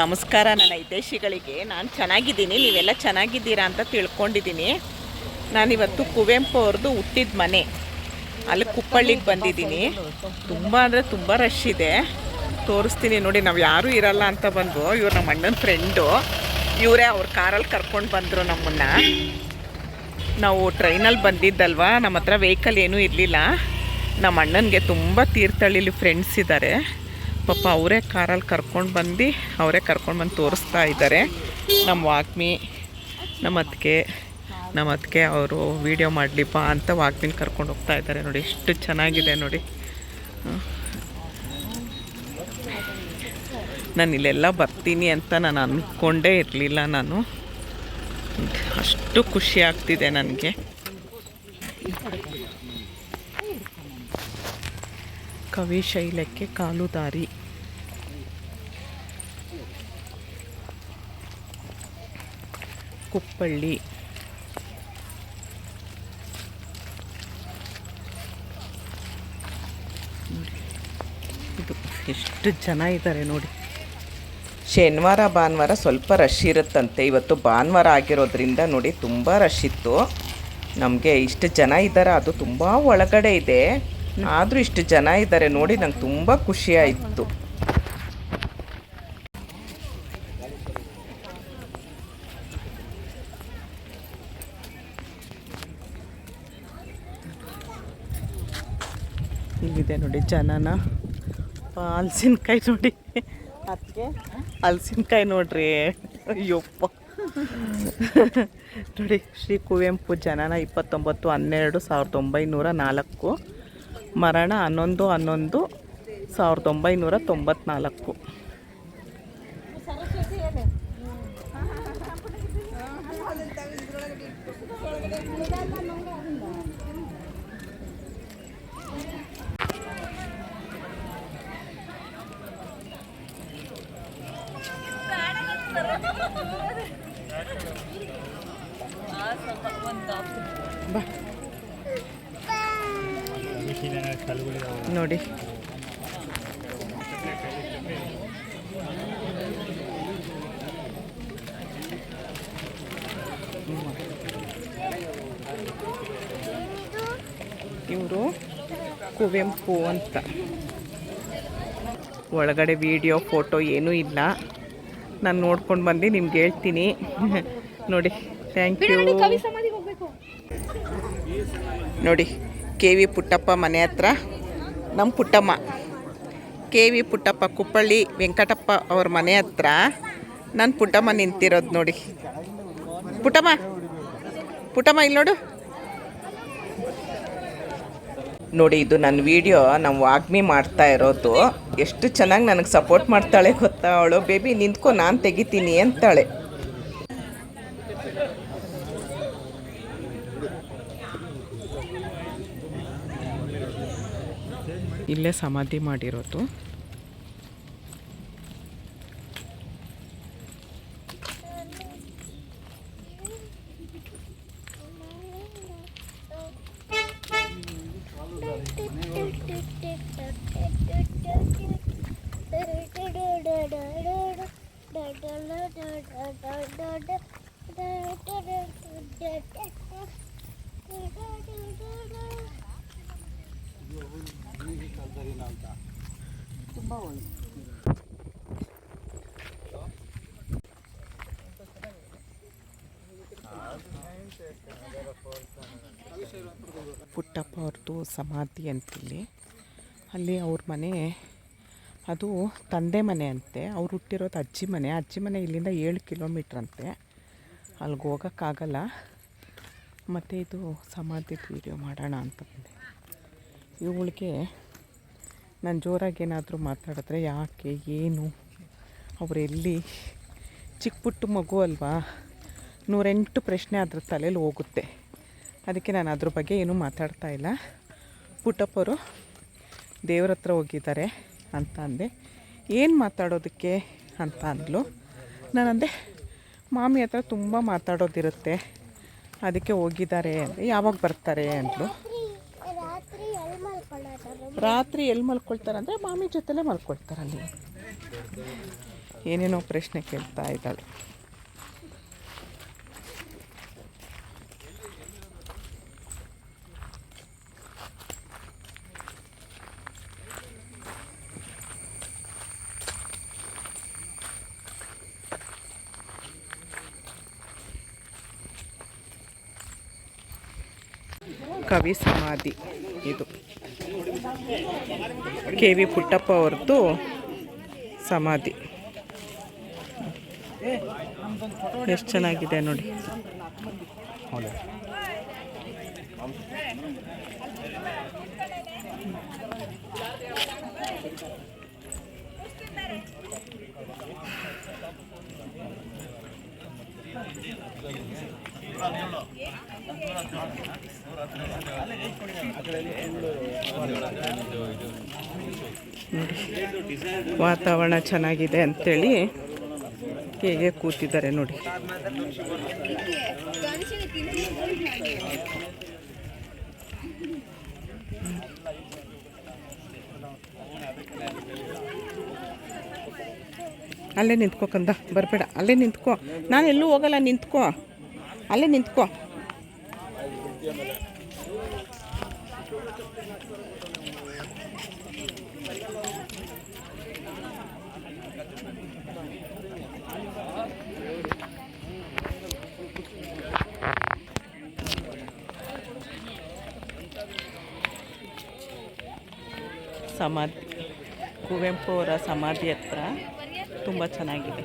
ನಮಸ್ಕಾರ ನನ್ನ ಹಿತೈಷಿಗಳಿಗೆ ನಾನು ಚೆನ್ನಾಗಿದ್ದೀನಿ. ನೀವೆಲ್ಲ ಚೆನ್ನಾಗಿದ್ದೀರಾ ಅಂತ ತಿಳ್ಕೊಂಡಿದ್ದೀನಿ. ನಾನಿವತ್ತು ಕುವೆಂಪು ಅವ್ರದ್ದು ಹುಟ್ಟಿದ ಮನೆ. ಅಲ್ಲಿ ಕುಪ್ಪಳ್ಳಿಗೆ ಬಂದಿದ್ದೀನಿ. ತುಂಬ ಅಂದರೆ ತುಂಬ ರಶ್ ಇದೆ. ತೋರಿಸ್ತೀನಿ ನೋಡಿ, ನಾವು ಯಾರೂ ಇರಲ್ಲ ಅಂತ ಬಂದು ಇವ್ರು ನಮ್ಮ ಅಣ್ಣನ ಫ್ರೆಂಡು ಇವರೇ ಅವ್ರ ಕಾರಲ್ಲಿ ಕರ್ಕೊಂಡು ಬಂದರು ನಮ್ಮನ್ನು. ನಾವು ಟ್ರೈನಲ್ಲಿ ಬಂದಿದ್ದಲ್ವಾ? ನಮ್ಮ ಹತ್ರ ವೆಹಿಕಲ್ ಏನೂ ಇರಲಿಲ್ಲ. ನಮ್ಮ ಅಣ್ಣನಿಗೆ ತುಂಬ ತೀರ್ಥಹಳ್ಳಿಲಿ ಫ್ರೆಂಡ್ಸ್ ಇದ್ದಾರೆ ಪಾಪ ಅವರೇ ಕಾರಲ್ಲಿ ಕರ್ಕೊಂಡು ಬಂದು ಅವರೇ ಕರ್ಕೊಂಡು ಬಂದು ತೋರಿಸ್ತಾ ಇದ್ದಾರೆ. ನಮ್ಮ ವಾಕ್ಮಿ ನಮ್ಮ ಅತ್ತಿಗೆ ನಮ್ಮ ಅತ್ತಿಗೆ ಅವರು ವೀಡಿಯೋ ಮಾಡಲಿಪ್ಪ ಅಂತ ವಾಗ್ಮಿನ ಕರ್ಕೊಂಡು ಹೋಗ್ತಾ ಇದ್ದಾರೆ ನೋಡಿ, ಎಷ್ಟು ಚೆನ್ನಾಗಿದೆ ನೋಡಿ. ನಾನು ಇಲ್ಲೆಲ್ಲ ಬರ್ತೀನಿ ಅಂತ ನಾನು ಅಂದ್ಕೊಂಡೇ ಇರಲಿಲ್ಲ ನಾನು. ಅಷ್ಟು ಖುಷಿ ಆಗ್ತಿದೆ ನನಗೆ. ಕವಿ ಕಾಲುದಾರಿ ಕಾಲು ದಾರಿ. ಕುಪ್ಪಳ್ಳಿ. ಇದು ಎಷ್ಟು ಜನ ಇದ್ದಾರೆ ನೋಡಿ. ಶನಿವಾರ, ಭಾನುವಾರ ಸ್ವಲ್ಪ ರಶ್ ಇರುತ್ತಂತೆ. ಇವತ್ತು ಭಾನುವಾರ ಆಗಿರೋದ್ರಿಂದ ನೋಡಿ ತುಂಬ ರಶ್ ಇತ್ತು. ನಮಗೆ ಇಷ್ಟು ಜನ ಇದ್ದಾರೆ, ಅದು ತುಂಬ ಒಳಗಡೆ ಇದೆ. ಆದರೂ ಇಷ್ಟು ಜನ ಇದ್ದಾರೆ ನೋಡಿ, ನಂಗೆ ತುಂಬ ಖುಷಿ ಆಯಿತು ಇಲ್ಲಿದೆ ನೋಡಿ ಜನನ. ಹಲಸಿನಕಾಯಿ ನೋಡಿ. ಅದಕ್ಕೆ ಹಲಸಿನಕಾಯಿ ನೋಡ್ರಿ. ಅಯ್ಯಪ್ಪ. ನೋಡಿ, ಶ್ರೀ ಕುವೆಂಪು ಜನನ ಇಪ್ಪತ್ತೊಂಬತ್ತು ಹನ್ನೆರಡು ಸಾವಿರದ ಒಂಬೈನೂರ ನಾಲ್ಕು. ಮರಣ ಹನ್ನೊಂದು ಹನ್ನೊಂದು ಸಾವಿರದ ಒಂಬೈನೂರ ತೊಂಬತ್ನಾಲ್ಕು. ನೋಡಿ. ಇವರು ಕುವೆಂಪು ಅಂತ. ಒಳಗಡೆ ವಿಡಿಯೋ ಫೋಟೋ ಏನೂ ಇಲ್ಲ. ನಾನು ನೋಡ್ಕೊಂಡು ಬಂದು ನಿಮ್ಗೆ ಹೇಳ್ತೀನಿ. ನೋಡಿ ಥ್ಯಾಂಕ್ ಯು ನೋಡಿ ಕೆ ವಿ ಪುಟ್ಟಪ್ಪ ಮನೆ ಹತ್ರ. ನಮ್ಮ ಪುಟ್ಟಮ್ಮ. ಕೆ ವಿ ಪುಟ್ಟಪ್ಪ ಕುಪ್ಪಳ್ಳಿ ವೆಂಕಟಪ್ಪ ಅವ್ರ ಮನೆ ಹತ್ರ ನನ್ನ ಪುಟ್ಟಮ್ಮ ನಿಂತಿರೋದು ನೋಡಿ. ಪುಟ್ಟಮ್ಮ ಪುಟ್ಟಮ್ಮ ಇಲ್ಲಿ ನೋಡು. ನೋಡಿ, ಇದು ನನ್ನ ವಿಡಿಯೋ. ನಾವು ವಾಗ್ಮಿ ಮಾಡ್ತಾ ಇರೋದು. ಎಷ್ಟು ಚೆನ್ನಾಗಿ ನನಗೆ ಸಪೋರ್ಟ್ ಮಾಡ್ತಾಳೆ ಗೊತ್ತಾ ಅವಳು? ಬೇಬಿ ನಿಂತ್ಕೊ, ನಾನು ತೆಗಿತೀನಿ ಅಂತಾಳೆ. ಇಲ್ಲೇ ಸಮಾಧಿ ಮಾಡಿರೋದು. ಪುಟ್ಟಪ್ಪ ಅವ್ರದ್ದು ಸಮಾಧಿ ಅಂತಿಲ್ಲಿ. ಅಲ್ಲಿ ಅವ್ರ ಮನೆ, ಅದು ತಂದೆ ಮನೆ ಅಂತೆ. ಅವ್ರು ಹುಟ್ಟಿರೋದು ಅಜ್ಜಿ ಮನೆ. ಅಜ್ಜಿ ಮನೆ ಇಲ್ಲಿಂದ ಏಳು ಕಿಲೋಮೀಟ್ರ್ ಅಂತೆ. ಅಲ್ಲಿಗೆ ಹೋಗೋಕ್ಕಾಗಲ್ಲ. ಮತ್ತು ಇದು ಸಮಾಧಿ ವೀಡಿಯೋ ಮಾಡೋಣ ಅಂತ ಬಂದೆ. ಇವಳಿಗೆ ನಾನು ಜೋರಾಗಿ ಏನಾದರೂ ಮಾತಾಡಿದ್ರೆ ಯಾಕೆ, ಏನು? ಅವರೆಲ್ಲಿ ಚಿಕ್ಕ ಪುಟ್ಟ ಮಗು ಅಲ್ವಾ? ನೂರೆಂಟು ಪ್ರಶ್ನೆ ಅದ್ರ ತಲೆಯಲ್ಲಿ ಹೋಗುತ್ತೆ. ಅದಕ್ಕೆ ನಾನು ಅದ್ರ ಬಗ್ಗೆ ಏನೂ ಮಾತಾಡ್ತಾ ಇಲ್ಲ. ಪುಟ್ಟಪ್ಪರು ದೇವ್ರ ಹತ್ರ ಹೋಗಿದ್ದಾರೆ ಅಂತ ಅಂದೆ. ಏನು ಮಾತಾಡೋದಕ್ಕೆ ಅಂತ ಅಂದ್ಲು. ನಾನಂದೆ, ಮಾಮಿ ಹತ್ರ ತುಂಬ ಮಾತಾಡೋದಿರುತ್ತೆ. ಅದಕ್ಕೆ ಹೋಗಿದ್ದಾರೆ ಅಂದರೆ ಯಾವಾಗ ಬರ್ತಾರೆ ಮಲ್ಕೊಳ್ಳೋದು ರಾತ್ರಿ ಎಲ್ಲಿ ಮಲ್ಕೊಳ್ತಾರೆ ಅಂದರೆ ಮಾಮಿ ಜೊತೆಲೇ ಮಲ್ಕೊಳ್ತಾರೆ ಅಲ್ಲಿ. ಏನೇನೋ ಪ್ರಶ್ನೆ ಕೇಳ್ತಾ ಇದ್ದಾಳೆ. ಕವಿ ಸಮಾಧಿ ಇದು. ಕೆ ವಿ ಪುಟ್ಟಪ್ಪ ಅವ್ರದ್ದು ಸಮಾಧಿ ಎಷ್ಟು ಚೆನ್ನಾಗಿದೆ ನೋಡಿ ನೋಡಿ ವಾತಾವರಣ ಚೆನ್ನಾಗಿದೆ ಅಂತೇಳಿ ಹೇಗೆ ಕೂತಿದ್ದಾರೆ ನೋಡಿ. ಅಲ್ಲೇ ನಿಂತ್ಕೋ ಕಂದ, ಬರಬೇಡ. ಅಲ್ಲೇ ನಿಂತ್ಕೋ. ನಾನು ಎಲ್ಲೂ ಹೋಗಲ್ಲ, ನಿಂತ್ಕೋ. ಅಲ್ಲೇ ನಿಂತ್ಕೋ. ಸಮಾಧಿ ಕುವೆಂಪು ಅವರ ಸಮಾಧಿ ಹತ್ರ ತುಂಬ ಚೆನ್ನಾಗಿದೆ.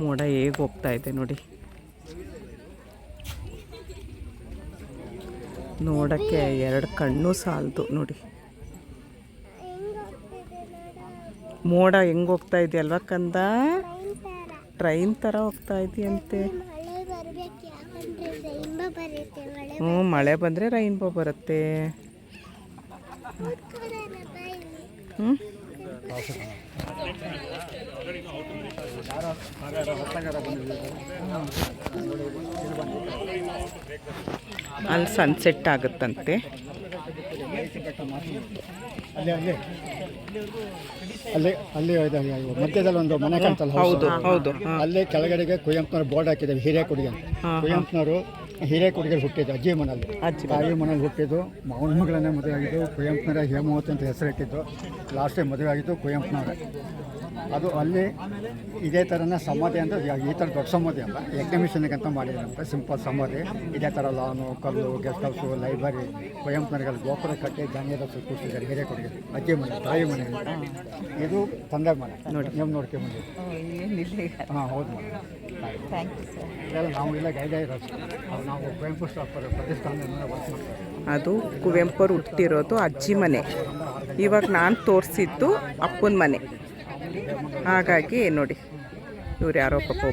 ಮೋಡ ಹೇಗೆ ಹೋಗ್ತಾ ಇದೆ ನೋಡಿ. ನೋಡೋಕ್ಕೆ ಎರಡು ಕಣ್ಣು ಸಾಲದು ನೋಡಿ. ಮೋಡ ಹೆಂಗೆ ಹೋಗ್ತಾ ಇದೆಯಲ್ವಾ ಕಂದ? ಟ್ರೈನ್ ಥರ ಹೋಗ್ತಾ ಇದೆಯಂತೆ. ಹ್ಞೂ, ಮಳೆ ಬಂದರೆ ರೈನ್ಬೋ ಬರುತ್ತೆ. ಹ್ಞೂ ಅಲ್ಲಿ ಸನ್ಸೆಟ್ ಆಗುತ್ತಂತೆ. ಅಲ್ಲಿ ಅಲ್ಲಿ. ಅಲ್ಲಿ ಅಲ್ಲಿ ಮಧ್ಯದಲ್ಲಿ ಒಂದು ಮನೆ ಕಾಣ್ತಲ್ಲ ಹೌದು ಹೌದು ಅಲ್ಲೇ ಕೆಳಗಡೆಗೆ ಕುವೆಂಪುನವ್ರು ಬೋರ್ಡ್ ಹಾಕಿದ್ದೇವೆ ಹಿರೇಕೊಡಿಗೆ ಕುವೆಂಪುನವರು ಹಿರೇಕೊಡಿಗೆ ಹುಟ್ಟಿದ್ದು ಅಜ್ಜಿ ಮನಲ್ಲಿ ಅಜ್ಜಿ ತಾಯಿ ಮನೇಲಿ ಹುಟ್ಟಿದ್ದು ಮಾವನ ಮಗಳನ್ನೇ ಮದುವೆ ಆಗಿದ್ದು ಕುವೆಂಪುನವರ ಹೇಮಾವತಿ ಅಂತ ಹೆಸರಿಟ್ಟಿದ್ದು. ಲಾಸ್ಟ್ ಟೈಮ್ ಮದುವೆ ಆಗಿದ್ದು ಕುವೆಂಪುನವರೇ ಅದು ಅಲ್ಲಿ ಇದೇ ಥರನ ಸಮಾಧಿ ಅಂತ ಈ ಥರ ದೊಡ್ಡ ಸಮಾಧಿ ಅಲ್ಲ. ಎಕ್ಸಿಬಿಷನ್ಗೆ ಅಂತ ಮಾಡಿದ್ರಂತೆ ಸಿಂಪಲ್ ಸಮಾಧಿ. ಇದೇ ಥರ ಲಾನು ಕಲ್ಲು ಗೆಸ್ಟ್ ಹೌಸು ಲೈಬ್ರರಿ ಕುವೆಂಪುನವರಿಗೆಲ್ಲ ಗೋಪುರ ಕಟ್ಟಿ ಧಾನ್ಯದ ಕೂತಿದ್ದಾರೆ ಹಿರೇಕೊಡಿಗೆ. ಅಜ್ಜಿ ಮನೆ ತಾಯಿ ಮನೆ ಅಂತ. ಇದು ತಂದೆ ಮನೆ. ನೋಡಿ. ನೀವು ನೋಡ್ಕೊಂಬಂದಿದ್ದು ಹಾಂ ಹೌದು ಮೇಡಮ್ ನಾವು ಇಲ್ಲ ಗೈಡ ಇರೋದು. ನಾವು ಕುವೆಂಪು ಪ್ರತಿಷ್ಠಾನದಿಂದ ವರ್ಕ್ ಮಾಡ್ತೀವಿ. ಅದು ಕುವೆಂಪು ಹುಟ್ಟಿರೋದು ಅಜ್ಜಿ ಮನೆ. ಇವಾಗ ನಾನು ತೋರಿಸಿದ್ದು ಅಪ್ಪನ ಮನೆ. ಹಾಗಾಗಿ ನೋಡಿ ಇವ್ರು ಯಾರೋ ಪಾಪ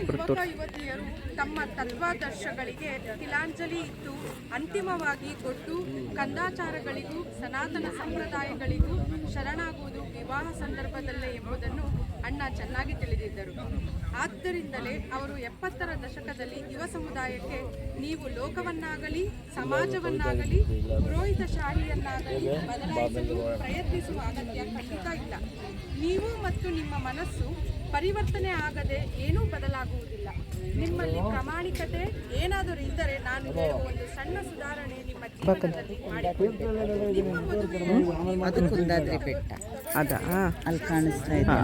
ಯುವತಿಯರು ತಮ್ಮ ತತ್ವಾದರ್ಶಗಳಿಗೆ ತಿಲಾಂಜಲಿ ಇಟ್ಟು ಅಂತಿಮವಾಗಿ ಕೊಟ್ಟು ಕಂದಾಚಾರಗಳಿಗೂ ಸನಾತನ ಸಂಪ್ರದಾಯಗಳಿಗೂ ಶರಣಾಗುವುದು ವಿವಾಹ ಸಂದರ್ಭದಲ್ಲೇ ಎಂಬುದನ್ನು ಅಣ್ಣ ಚೆನ್ನಾಗಿ ತಿಳಿದಿದ್ದರು. ಆದ್ದರಿಂದಲೇ ಅವರು ಎಪ್ಪತ್ತರ ದಶಕದಲ್ಲಿ ಯುವ ಸಮುದಾಯಕ್ಕೆ ನೀವು ಲೋಕವನ್ನಾಗಲಿ, ಸಮಾಜವನ್ನಾಗಲಿ ಪುರೋಹಿತಶಾಹಿಯನ್ನಾಗಲಿ ಬದಲಾಯಿಸಲು ಪ್ರಯತ್ನಿಸುವ ಅಗತ್ಯ ಖಂಡಿತ ಇಲ್ಲ. ನೀವು ಮತ್ತು ನಿಮ್ಮ ಮನಸ್ಸು ಪರಿವರ್ತನೆ ಆಗದೆ ಏನೂ ಬದಲಾಗುವುದಿಲ್ಲ. ನಿಮ್ಮಲ್ಲಿ ಪ್ರಾಮಾಣಿಕತೆ ಏನಾದರೂ ಇದ್ದರೆ ನಾನು ಹೇಳುವ ಒಂದು ಸಣ್ಣ ಸುಧಾರಣೆ ಅದು ಕುಂದಾದ್ರಿ ಬೆಟ್ಟ. ಅದಾ ಅಲ್ಲಿ ಕಾಣಿಸ್ತಾ ಇದೆ.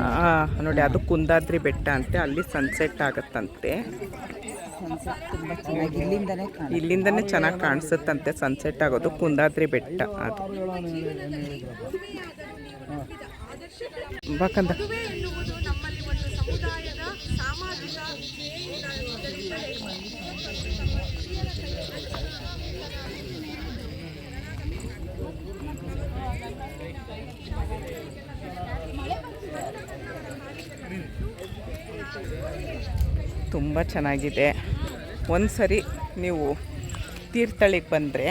ನೋಡಿ ಅದು ಕುಂದಾದ್ರಿ ಬೆಟ್ಟ ಅಂತೆ. ಅಲ್ಲಿ ಸನ್ಸೆಟ್ ಆಗತ್ತಂತೆ. ಇಲ್ಲಿಂದನೇ ಚೆನ್ನಾಗಿ ಕಾಣಿಸುತ್ತಂತೆ. ಸನ್ಸೆಟ್ ಆಗೋದು ಕುಂದಾದ್ರಿ ಬೆಟ್ಟ ಅದು. ಬಾಕಂದ ಸಾಮಾಜಿಕ ತುಂಬ ಚೆನ್ನಾಗಿದೆ. ಒಂದು ಸರಿ ನೀವು ತೀರ್ಥಹಳ್ಳಿಗೆ ಬಂದರೆ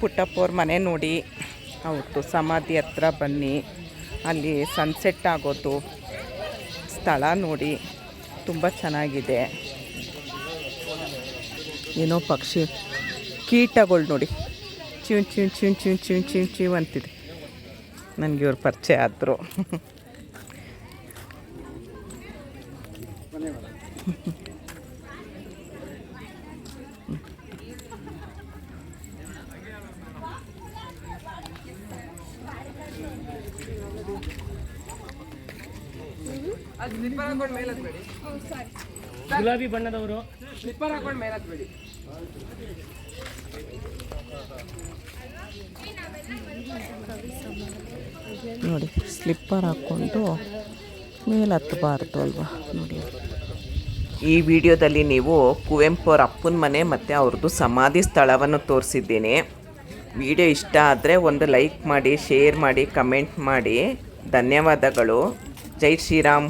ಪುಟ್ಟಪ್ಪವ್ರ ಮನೆ ನೋಡಿ, ಅವತ್ತು ಸಮಾಧಿ ಹತ್ರ ಬನ್ನಿ, ಅಲ್ಲಿ ಸನ್ಸೆಟ್ ಆಗೋದು, ಸ್ಥಳ ನೋಡಿ, ತುಂಬ ಚೆನ್ನಾಗಿದೆ. ಏನೋ ಪಕ್ಷಿ, ಕೀಟಗಳು ನೋಡಿ. ಚಿವ್ ಚಿವ್ ಚಿವ್ ಚಿವ್ ಚಿವ್ ಚಿವ್ ಚಿವ್ ಅಂತಿದೆ. ನನಗೆ ಇವ್ರು ಪರಿಚಯ ಆದರು. ಗುಲಾಬಿ ಬಣ್ಣದವರು. ಸ್ಲಿಪ್ಪರ್ ಹಾಕೊಂಡು ಮೇಲೆ ಹತ್ಬೇಡಿ ನೋಡಿ ಸ್ಲಿಪ್ಪರ್ ಹಾಕ್ಕೊಂಡು ಮೇಲೆ ಹತ್ತಬಾರ್ದು ಅಲ್ವಾ? ನೋಡಿ. ಈ ವಿಡಿಯೋದಲ್ಲಿ ನೀವು ಕುವೆಂಪು ಅವ್ರ ಅಪ್ಪನ ಮನೆ ಮತ್ತು ಅವ್ರದ್ದು ಸಮಾಧಿ ಸ್ಥಳವನ್ನು ತೋರಿಸಿದ್ದೀನಿ. ವಿಡಿಯೋ ಇಷ್ಟ ಆದರೆ ಒಂದು ಲೈಕ್ ಮಾಡಿ, ಶೇರ್ ಮಾಡಿ, ಕಮೆಂಟ್ ಮಾಡಿ. ಧನ್ಯವಾದಗಳು. ಜೈ ಶ್ರೀರಾಮ್.